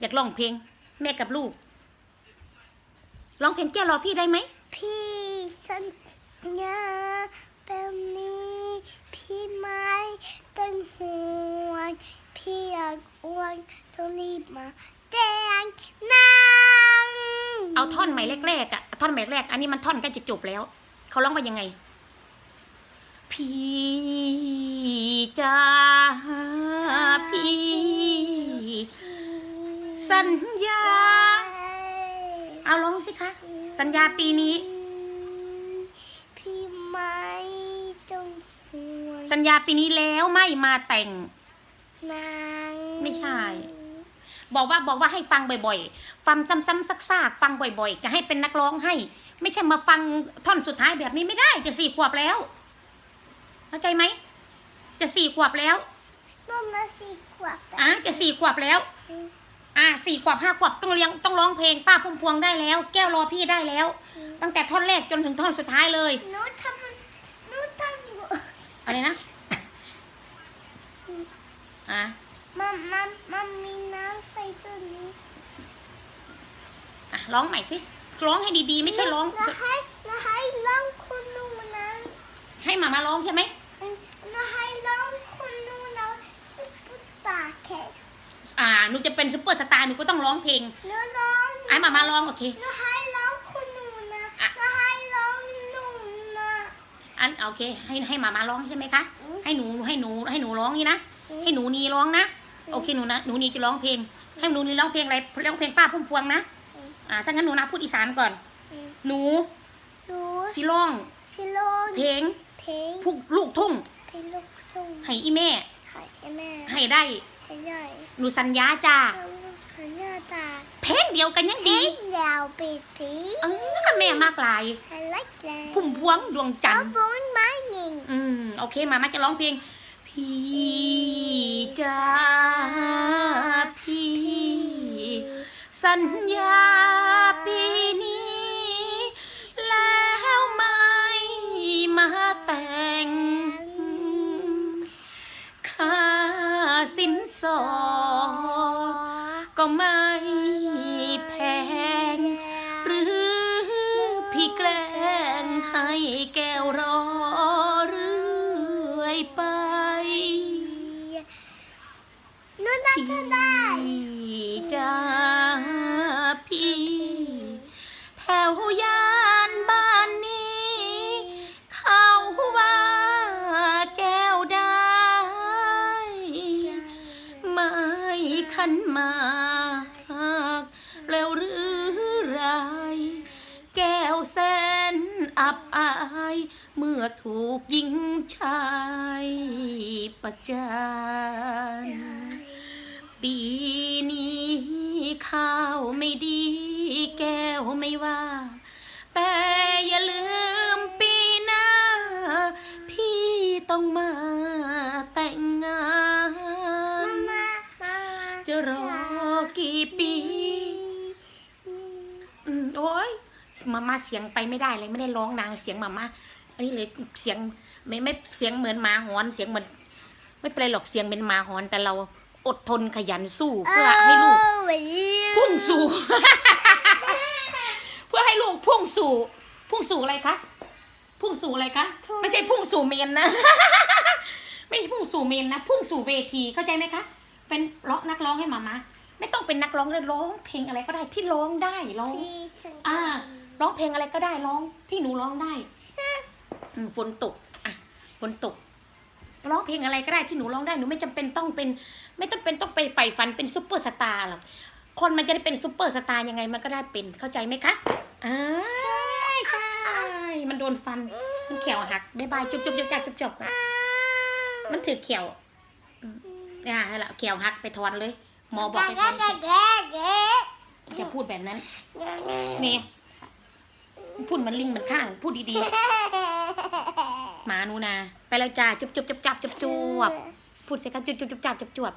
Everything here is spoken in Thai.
อยากร้องเพลง แม่กับลูกร้องเพลงแก้วรอพี่ได้ไหมพี่สัญญาแบบนี้พี่ไม่ต้องห่วงพี่อยากอ้วนต้องรีบมาแดงนางเอาท่อนใหม่แรกๆอะท่อนใหม่แรก อันนี้มันท่อนใกล้จะจบแล้ว เขาร้องว่ายังไง พี่จ้าพี่ สัญญา เอาร้องสิคะ สัญญาปีนี้ พี่ไม่ต้องห่วงสัญญาปีนี้แล้วไม่มาแต่ง นางไม่ใช่ บอกว่าบอกว่าให้ฟังบ่อยๆ ฟังซ้ำๆซักๆฟังบ่อยๆ จะให้เป็นนักร้องให้ ไม่ใช่มาฟังท่อนสุดท้ายแบบนี้ไม่ได้จะสี่ขวบแล้ว เข้าใจไหม จะสี่ขวบแล้วน้องมาสี่ขวบแล้วอะจะสี่ขวบแล้วอ่ะสี่ขวบห้าขวบต้องเลี้ยงต้องร้องเพลงป้าพุ่มพวงได้แล้ว แก้วรอพี่ได้แล้ว ตั้งแต่ท่อนแรกจนถึงท่อนสุดท้ายเลยหนูทำหนูทำอะไรนะอะมันมันมันมีน้ำใส่ตัวนี้อะร้องใหม่สิร้องให้ดีๆ ไม่ใช่ร้องแล้วให้แล้วให้ร้องคุณหนูนะให้หมามาร้องใช่ไหม แล้วให้ร้องคุณหนูนะซุปเปอร์สตาร์แขก อ่า หนู จะเป็นซุปเปอร์สตาร์หนูก็ต้องร้องเพลงหนูร้องไอ้หมามาร้องโอเคแล้วให้ร้องคุณหนูนะอะแล้วให้ร้องหนูนะอันโอเค ให้ให้หมามาร้องใช่ไหมคะอืมให้หนูให้หนูให้หนูร้องนี่นะอืมให้หนูนีร้องนะอืมโอเคหนูนะหนูนีจะร้องเพลง ให้หนูนีร้องเพลงอะไรร้องเพลงป้าพุ่มพวงนะอืมอ่าถ้างั้นหนูนะพูดอีสานก่อนอืมหนูหนูสิร้องซิโลนเพลงเพลงพุกลูกทุ่งเพลงลูกทุ่งให้อีแม่ให้แม่ให้ ได้ให้ได้หนูสัญญาจ้าเราสัญญาตาเพลงเดียวกันยังเพลดีงยาวปีตีเออแม่มากหลาย I like that พุ่มพวงดวงจันทร์ บุญมาหนิงอืมโอเคมามาจะร้องเพลง พี่จ้าพี่ สัญญาปีนี้ ก็ไม่แพง หรือพี่แกล้งให้แก้วรอเรื่อยไปหนูได้ มากแล้วหรือไร แก้วแสนอับอาย เมื่อถูกยิงชายประจานปีนี้ข้าวไม่ดี แก้วไม่ว่า แต่อย่าลืม รอกี่ปี อืมโอ้ยมามาเสียงไปไม่ได้เลยไม่ได้ร้องนางเสียงมามาอันนี้เลยเสียงไม่ไม่เสียงเหมือนหมาหอน เสียงเหมือน ไม่เป็นไรหรอกเสียงเป็นหมาหอน แต่เราอดทนขยันสู้เพื่อให้ลูกเออไว้พุ่งสู่ เพื่อให้ลูกพุ่งสู่ พุ่งสู่อะไรคะพุ่งสู่อะไรคะไม่ใช่พุ่งสู่เมนนะ ไม่ใช่พุ่งสู่เมนนะ พุ่งสู่เวทีเข้าใจไหมคะ เป็นร้องนักร้องให้มามาไม่ต้องเป็นนักร้องเลยร้องเพลงอะไรก็ได้ที่ร้องได้ร้องพี่ฉันอ่าร้องเพลงอะไรก็ได้ร้องที่หนูร้องได้อืมฝนตกอะฝนตกร้องเพลงอะไรก็ได้ที่หนูร้องได้หนูไม่จำเป็นต้องเป็น ไม่ต้องเป็นต้องไปใฝ่ฝันเป็นซุปเปอร์สตาร์หรอกคนมันจะได้เป็นซุปเปอร์สตาร์ยังไงมันก็ได้เป็นเข้าใจไหมคะอ่าใช่มันโดนฟันมันเขียวหักบายบายจุบจุบจุบจุบจุบจุบมันถือเขียว อ่านั่นแหละเขียวหักไปถอนเลย หมอบอกไปถอนแกะแกะแกะอย่าพูดแบบนั้นนี่พูดมันลิงมันข้าง พูดดีๆหมาหนูนา ไปแล้วจ้าจุบจุบจับจับจุบจวบพูดสิคะจุบจุบจับจับจุบจวบ